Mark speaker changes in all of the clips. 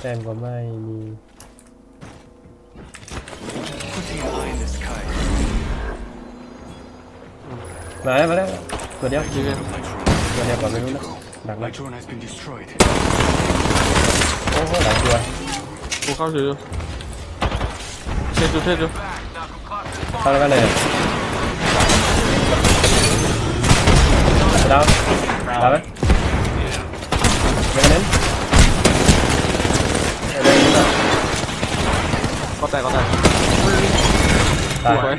Speaker 1: แต้มก็ไม่มี
Speaker 2: Putting an eye in the sky.
Speaker 1: มาแล้วมาแล้วตัวเดียว
Speaker 3: ยิงเลย
Speaker 2: My drone.
Speaker 1: ตัวเดียวก่อนไม่รู้นะดักไหม
Speaker 2: My drone has been destroyed.
Speaker 1: โอ้โหดักตัว
Speaker 3: กูเข้าถือเทสอยู่เทสอยู่
Speaker 1: เข้าแล้วก็เลยดาวดาวไหมไม่เน้นเดินนะ
Speaker 3: ก็แตกก็แตก
Speaker 1: ตาย
Speaker 3: สวย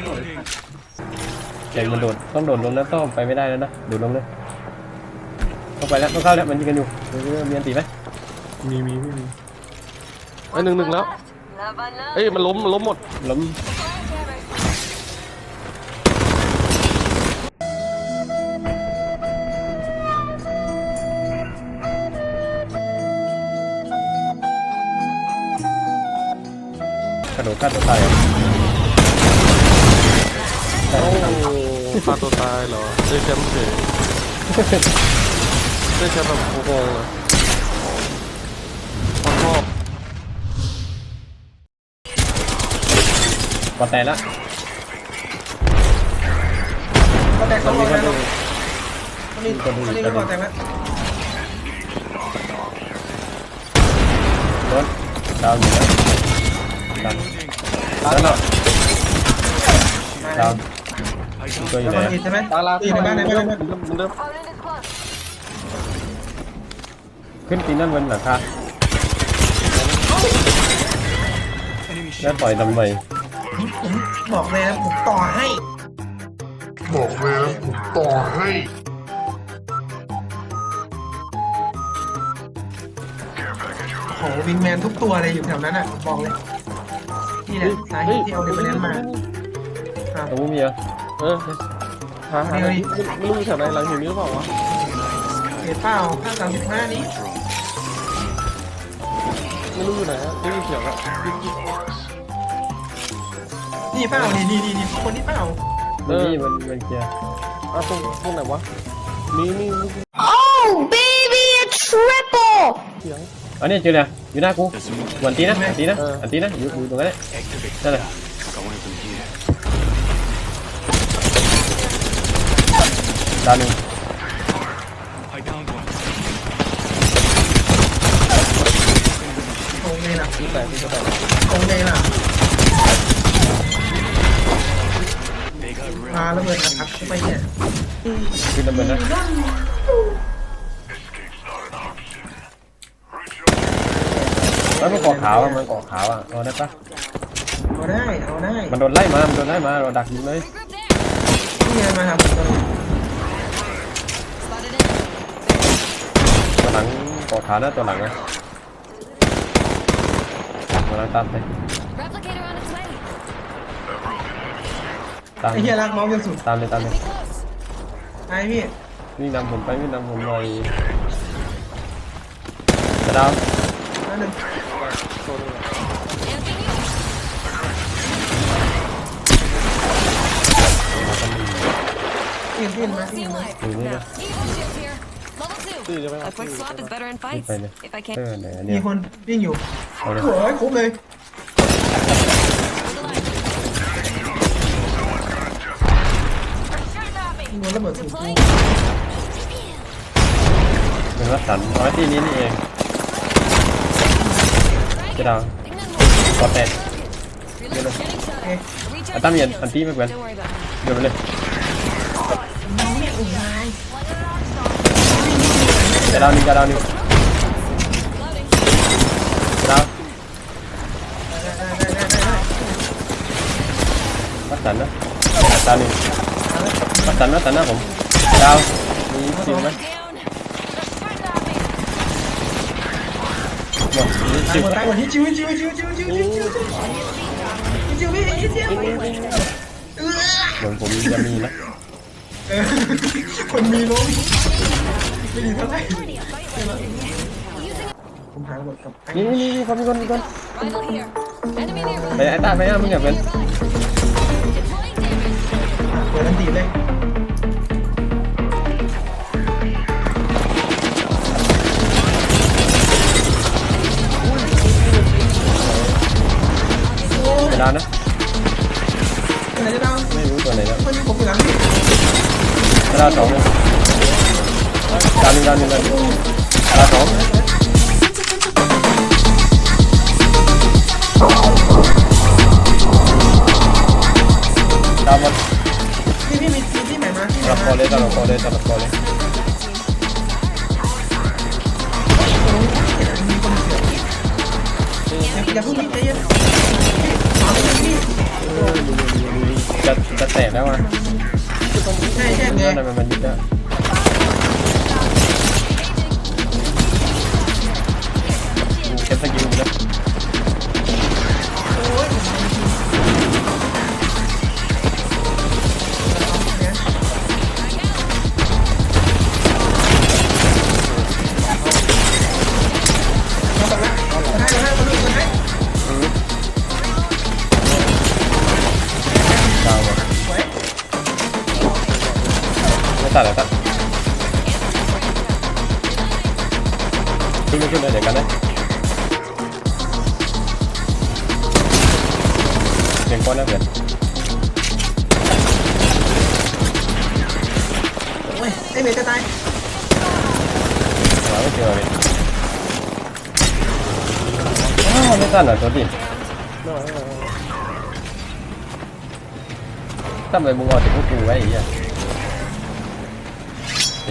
Speaker 1: เก่งมันโดดต้องโดดลงนะต้องไปไม่ได้แล้วนะโดดลงเลยต้องไปแล้วต้องเข้าแล้วมันยิงกันอยู่เออมีอันตีไหม
Speaker 3: มีมีไม่มีไอ้ยหนึ่งหนึ่งแล้วเอ้ยมันล้มมันล้มหมด
Speaker 1: ล้ม กระโดดฆ่าตัวตายเหรอ
Speaker 3: โอ้ฆ่าตัวตายเหรอได้แชมป์เฉยได้แชมป์แบบโกงๆเลยคนชอบ
Speaker 1: ปอดแตกแล้ว
Speaker 4: ก็แตก
Speaker 1: ตอน
Speaker 4: สอง
Speaker 1: นี้
Speaker 4: ร้อย
Speaker 1: ก็
Speaker 4: แล้ว
Speaker 1: ดู
Speaker 4: คนนี้คนนี้ก็บอกแตกแล้ว
Speaker 1: โดนดาวอยู่แล้ว ดาวแล้วเนาะดาวตัวอยู่
Speaker 4: แล้ว
Speaker 1: ไหน
Speaker 4: คน
Speaker 1: อะ
Speaker 4: ผิดใช่ไหม
Speaker 3: ตาลา
Speaker 4: ตีในบ้านในบ้านในบ้าน
Speaker 3: มันเริ่มมันเริ่ม
Speaker 1: ขึ้นตีนนั่นบนหลังคา
Speaker 2: Enemy
Speaker 1: แล้ว
Speaker 2: shield.
Speaker 1: ต่อยทำไม
Speaker 4: ผมบอกเลยนะผมต่อให้
Speaker 5: บอกเลยนะผมต่อให้
Speaker 4: โอ้โหวิงแมนทุกตัวเลยอยู่แถวนั้นอะบอกเลย นี่แหละสาเหตุที่เอาเดวิลเลนมาครับ
Speaker 1: ตรงนู้นมีเหรอ
Speaker 3: เออหาหาไม่ไม่รู้มีแถวไหนหลังหินนี้หรือเปล่าวะ
Speaker 4: เหตุเปล่าห้าสามสิบห้านี้
Speaker 3: ไม่รู้อยู่ไหนอะได้ยินเสียงอะ
Speaker 4: นี่เปล่านี่นี่นี่นี่คนนี้เปล่า
Speaker 1: มันนี่มันมันเคลียร์
Speaker 3: อะตรงตรงไหนวะนี่นี่นี่
Speaker 6: Oh, baby, a triple!
Speaker 3: เสียง
Speaker 1: อันนี้เจอเลยอยู่หน้ากู
Speaker 2: There's a move.
Speaker 1: หวนตีนะตีนะ
Speaker 3: อั
Speaker 1: นตีนะอยู่ตรงนั้นแหละนั่
Speaker 2: นแหละ
Speaker 1: ดาวหนึ่ง
Speaker 4: งเลยล่ะ
Speaker 3: ที่แปดที่แป
Speaker 4: ดงในยล่ะพา
Speaker 2: แล้
Speaker 4: วเบิดนะครับไปเนี่ย
Speaker 1: คือระเบิดนะ แล้วมันเกาะขาวอะมันเกาะขาวอะเอาได้ปะ
Speaker 4: เอาได้เอาได้
Speaker 1: มันโดนไล่มามันโดนไล่มาเราดักยิงเลย
Speaker 4: นี่ไงมาครับผมตอนนี้
Speaker 1: ตัวหลังเกาะขาวนะตัวหลังนะกำลังตามไป
Speaker 6: Replicator on its way.
Speaker 1: ตาม
Speaker 4: ไอ้เหี้ยรักเมาส์จนสุด
Speaker 1: ตามเลยตามเลย
Speaker 6: Be close.
Speaker 4: ไอ้พี่
Speaker 1: วิ่งนำผมไปวิ่งนำผมหน่อยจะดาว
Speaker 4: นั่นนึง
Speaker 3: อิน
Speaker 4: อินไหม
Speaker 1: อีนไหม
Speaker 6: Evil shield here. Level two.
Speaker 3: ตื่
Speaker 6: น
Speaker 3: จะไปเอา
Speaker 6: A ตื่ quick น slap is better in fights. If I
Speaker 1: เอ
Speaker 6: can't.
Speaker 1: อไหนอันเนี่มีย
Speaker 4: คนวิ่งอยู่
Speaker 1: เอาเลย
Speaker 4: โอ้ยคุ้มเลย มีคนระเบิดถูก
Speaker 6: กู Deploying.
Speaker 1: เป็นวัดสันน้อยที่นี้นี่เอง จะดาวกอแตก
Speaker 6: more. Reload. Getting shot at. Recharge
Speaker 1: อันตั้มยันอันตีไม่เป็นเดี๋ยวไปเลยจะดาวนี่จะดาวนี่
Speaker 6: Loading.
Speaker 1: จะดาว
Speaker 4: ได้ได้ได้ได้ได้
Speaker 1: วัดสันนะดาวนี่วัดสันวัดสันนะผมดาวมีซิวไหม
Speaker 6: Down.
Speaker 1: หมดมี
Speaker 4: ตายหมดตายหมดที่จิวจิวจิวจิวจิวจิวจิวจิวพี่จิวจิวเห
Speaker 1: มือนผมจะมีนะ
Speaker 4: คนมีล้มไม่ดีเท่าไหร่ผมหาระเบิดกับ
Speaker 1: นี่นี่นี่คนมีคนมีคนไปไอ้ตาไปอะมึงอย่าเป็น
Speaker 4: เปิดทันทีเลย
Speaker 1: เลย ตัดเลยตัดขึ้นไม่ขึ้นเลยเดี๋ยวกันนะเสียงก้อนนะเพื่อน
Speaker 4: โอ้ยไอเมย์จะตาย
Speaker 1: หาไม่เจอเลยอ้าวไม่ตัดเหรอตัวดิทำไมมึงเอาแต่พวกกูไว้ไอ้เหี้ยใจ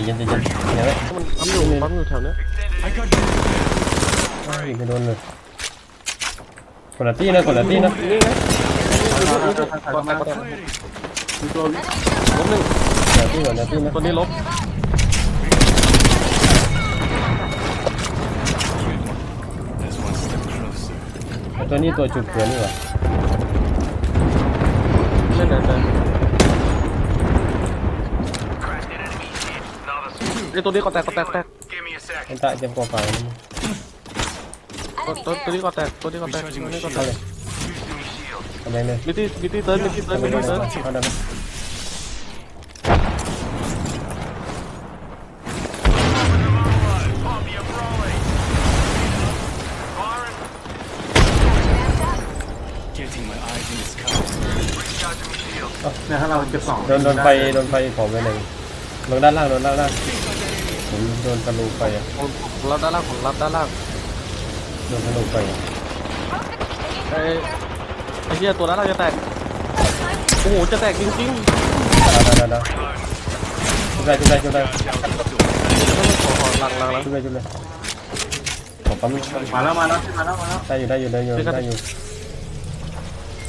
Speaker 1: เย็นใจเย็นเดี๋ยวไว้
Speaker 3: มันปั๊มอยู่ปั๊มอยู่แถวเนี้ย
Speaker 2: I got you.
Speaker 1: อ้าวไม่โดนเลยคนละตี้นะคนละตี้นะ
Speaker 3: นี่ไงกดแตกกดแตก
Speaker 2: Fighting.
Speaker 3: มีตัวล้มหนึ่ง
Speaker 1: คนละตี้คนละตี้นะ
Speaker 3: ตัวนี้ล้ม
Speaker 2: That's one step closer.
Speaker 1: ไอ้ตัวนี้ตัวจุกเกินนี่หว่า
Speaker 3: เล่นไหนแต่ ไอตัวนี้ก็แตกก็แตกแตก
Speaker 1: ไอ้ตาเจ็บกว่าฝ่ายนี่
Speaker 3: ตัวตัวตัวนี้ก็แตกตัวนี้ก็แตกตัวนี้ก็แต
Speaker 1: เข้ากเลยทำไมเลย
Speaker 3: มิตี้มิตี้เติร์นมิตี้เติร์นมิตี้เติร์น
Speaker 1: เอาได้ไหม
Speaker 2: Getting my eyes in the sky.
Speaker 7: เนี่ยถ้าเราเก็บสอง
Speaker 1: โดนโดนไฟโดนไฟของไปหนึ่งลงด้านล่างโดนด้านล่าง ผมโดนทะลุไฟอะ
Speaker 3: ผมรับด้านล่างผมรับด้านล่าง
Speaker 1: โดนทะลุไฟอะ
Speaker 3: ไอไอเหี้ยตัวนั้นเราจะแตกโอ้โหจะแตกจริง
Speaker 1: ดาวดาวดาวชุบได้ชุบได้ชุบได้
Speaker 3: ๆขอขอหลังหลังหลัง
Speaker 1: ชุบได้ชุบได้ขอปั๊ม
Speaker 7: มาแล้วมาแล้วมาแล้วมาแล้ว
Speaker 1: ได้อยู่ได้อยู่ได้อยู่ได้อยู่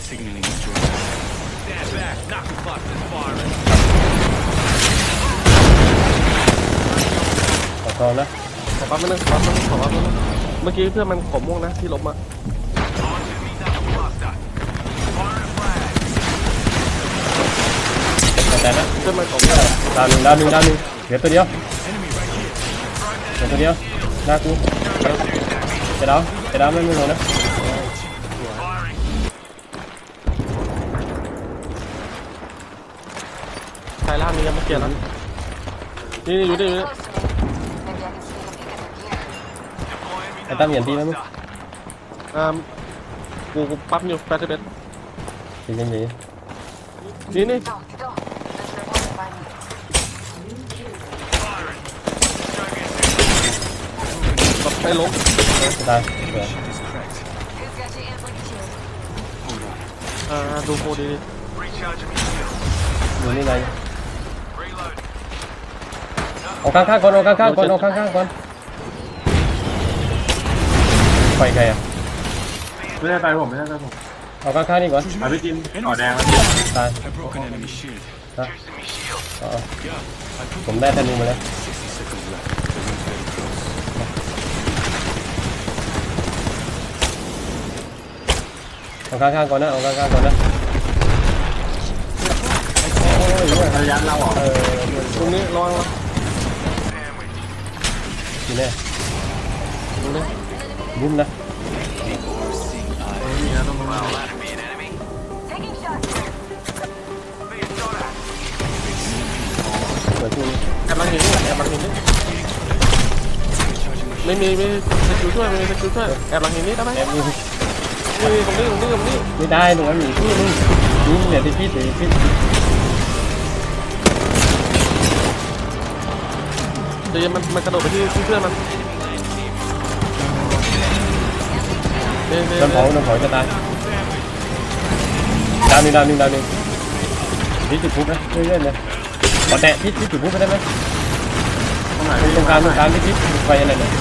Speaker 2: Signaling withdrawal.
Speaker 1: ขอ ทองนะ
Speaker 3: ขอปั๊มมาหนึ่งขอปั๊มมาหนึ่งขอปั๊มมาหนึ่งเมื่อกี้เพื่อนมันขอม่วงนะที่ล้มอะ
Speaker 1: แต่นะ
Speaker 3: เพื่อนมันขอม่วง
Speaker 1: ดาวหนึ่งดาวหนึ่งดาวหนึ่งเหลือตัวเดียวเหลือตัวเดียวหน้ากูจะดาวจะดาวไม่ไม่ลงนะ
Speaker 3: สายล่างนี้ยังไม่เกียร์แล้วนี่นี่อยู่นี่อยู่นี่
Speaker 1: อ้ตั้มเหยียนตีไหมมึง
Speaker 3: อ่ากูกูปั๊มอยู่แปดสิบเอ็ด
Speaker 1: จริงจริง
Speaker 3: นี่นี่แบบไปล้ม
Speaker 1: จะตายเดี๋ยว
Speaker 2: It's cracked. Hold on.
Speaker 3: อ่าดูโคดี
Speaker 1: อยู่นี่ไงเอาข้างๆก่อนเอาข้างๆก่อนเอาข้างๆก่ อนไปใครอะ
Speaker 7: ไม่ได้ไปผมไม่ได้ไปผม
Speaker 1: เอาข้างๆนี่ก่อน
Speaker 7: มาพี่จินต่อแดงแล้ว
Speaker 1: ตาย
Speaker 2: I broke an enemy shield.
Speaker 1: ฮะเอาเอา
Speaker 2: Yeah, I put
Speaker 1: ผมได้ธนูมาแล้ว
Speaker 2: 60 seconds left. The ring's very close.
Speaker 1: เอาข้างๆก่อนนะเอาข้างๆก่อนนะโอ้ย
Speaker 7: ระยะเราออก
Speaker 1: เออ
Speaker 3: ตรงนี้ระวังนะ
Speaker 1: อยู่แน่
Speaker 3: ตรงนี้
Speaker 1: บุ้มนะ
Speaker 7: นี่นะต้องมา
Speaker 1: เปิดตู้นี้
Speaker 3: แอบหลังหินนี่แอบหลังหินนี่ไม่มีไม่มีสกิลช่วยไม่มีสกิลช่วยแอบหลังหินนี่ได้ไหม
Speaker 1: แอบอยู่
Speaker 3: นี่ตรงนี้ตรงนี้ตรงนี้
Speaker 1: ไม่ได้ตรงนั้นมีที่นึงนี่เนี่ยที่พี่ถือพี่
Speaker 3: เดี๋ยวมันมันกระโดดไปที่ที่เพื่อนมัน
Speaker 1: โดนเผาโดนเผาจะตายดาวหนึ่งดาวหนึ่งดาวหนึ่งพี่จุดพุกนะเรื่อยๆเลยขอแตะพี่พี่จุดพุกไปได้ไหม
Speaker 7: ตรงไหน
Speaker 1: ตรงกลางตรงกลางพี่พี่ไฟอะไรเนี่ย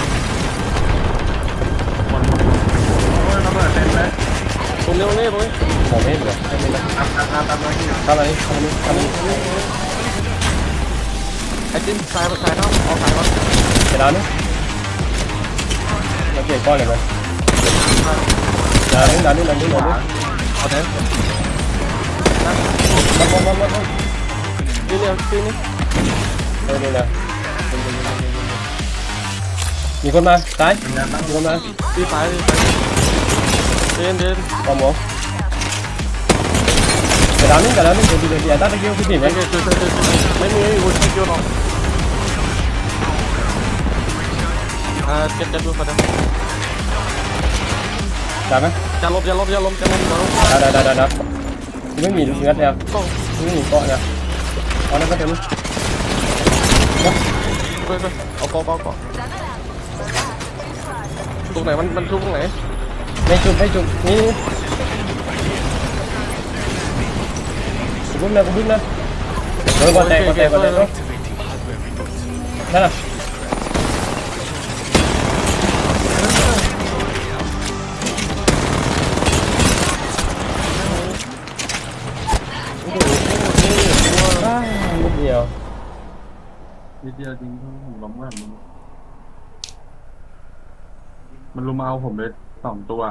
Speaker 7: โอ้ยระเบิดเต็มเลย
Speaker 3: ตรงนี้ตรงนี้ตรงนี้
Speaker 1: มองไม่เห็นเลยไม่เห็นเลย
Speaker 7: ตามตามตามตามมาที่
Speaker 1: เข้ามานี่เข้ามานี่เข้ามานี่
Speaker 3: ไอ้จิ้มสายสายเข้าเอาสายก่อน
Speaker 1: จะดาวนึงมาเกี่ยก้อนเลยมัน ดาวนึงดาวนึงดาวนึงดาวนึง
Speaker 3: เอาแทน
Speaker 1: มามามามามา
Speaker 3: นี่เร็วนี่นี่
Speaker 1: เร็วเร็วเร็วมีคนมาซ้ายมีคนมา
Speaker 3: ตีสายตีสายเดินเดิน
Speaker 1: ขอหมูจะดาวนึงจะดาวนึงเดี๋ยวเดี๋ยวเดี๋ยวตาตะเกียบพี่ถิ่นไหม
Speaker 3: ไม่เจอเจอเจอไม่มีไม่มีวุ้นเกี่ยวหรอกอ่าเจ็บเจ็บดูก่อนนะ
Speaker 1: ได้ไหม
Speaker 3: จะลบจะลบจะลบจะลบจะลบ
Speaker 1: ได้ได้ได้ได้ไม่มีเนื้อแล้ว
Speaker 3: ต้อง
Speaker 1: ไม่มีเกาะแล้วเอาแล้วก็เต็ม
Speaker 3: ไปไปเอาเกาะเกาะเกาะตรงไหนมันมันชุบตรงไหน
Speaker 1: ไม่จุดไม่จุดนี่กูบึ้มนะกูบึ้มนะเออก่อนแตกก่อนแตกก่อนแตกนั่นน่ะ
Speaker 7: เดียวจริงผมล้มแบบมันมันลุมเอาผมไปสองตัว